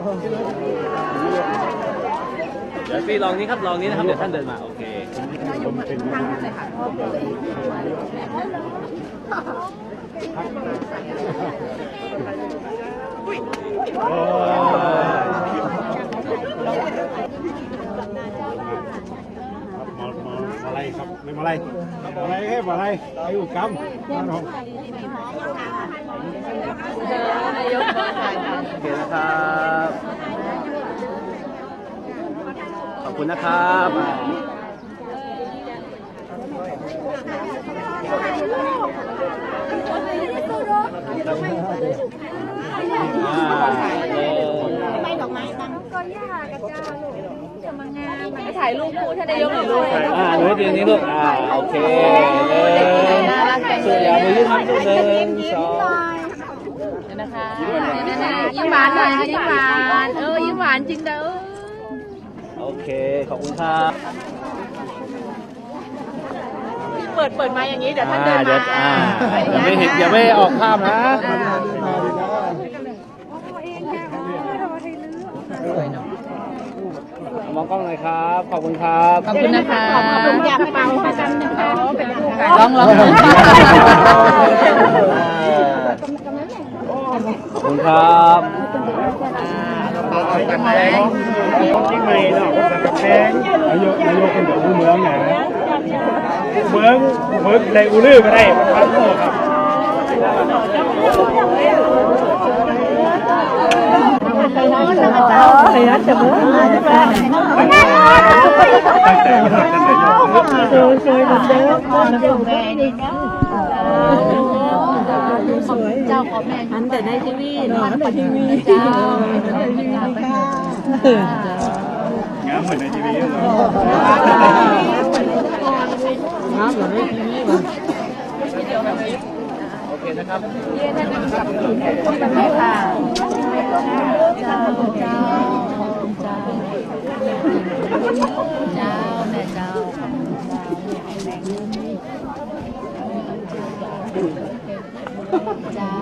เดี๋ยวพี่ลองนี้ครับลองนี้นะครับเดี๋ยวท่านเดินมาโอเคมามาอะไรครับไม่มาอะไรอะไรแค่มาอะไรอายุกรรมน้องโอเคนะครับ อบคุณนะครับอ่าเออถ่ายรูปคู่ท่านนายกหน่อยลูกอ่าหนูให้ดีนี้ลูกอ่าโอเคเลยสุดยอดมือยืดครับหนึ่งสองนะคะยิ้มหวานหน่อยยิ้มหวาน เออ ยิ้มหวานจริงเด้อโอ เค ขอบคุณครับเปิดเปิดมาอย่างนี้เดี๋ยวท่านเดินเดี๋มายวอ่าอย่าไม่เห็นอย่าไม่ออกภาพนะมองกล้องหน่อยครับ ขอบคุณครับ ขอบคุณนะคะขอบคุณอยากเป่าประกันนะคะเป็นคู่กันลองลองขอบคุณครับ กันไหมจริงไหมเนาะกับแพงนายกนายกเป็นเด็กผู้เมืองไงเมืองเมืองในอูลือก็ได้พันโลครับเจ้าขอแม่อันแต่ในทีวีเนาะในทีวีเจ้า อื่นงามเหมือนในทีวีเลยงามเหมือนในทีวีเลยโอเคครับเย็นนะครับคุณแม่ค่ะเจ้าเจ้าเจ้าเจ้าแม่เจ้าเจ้า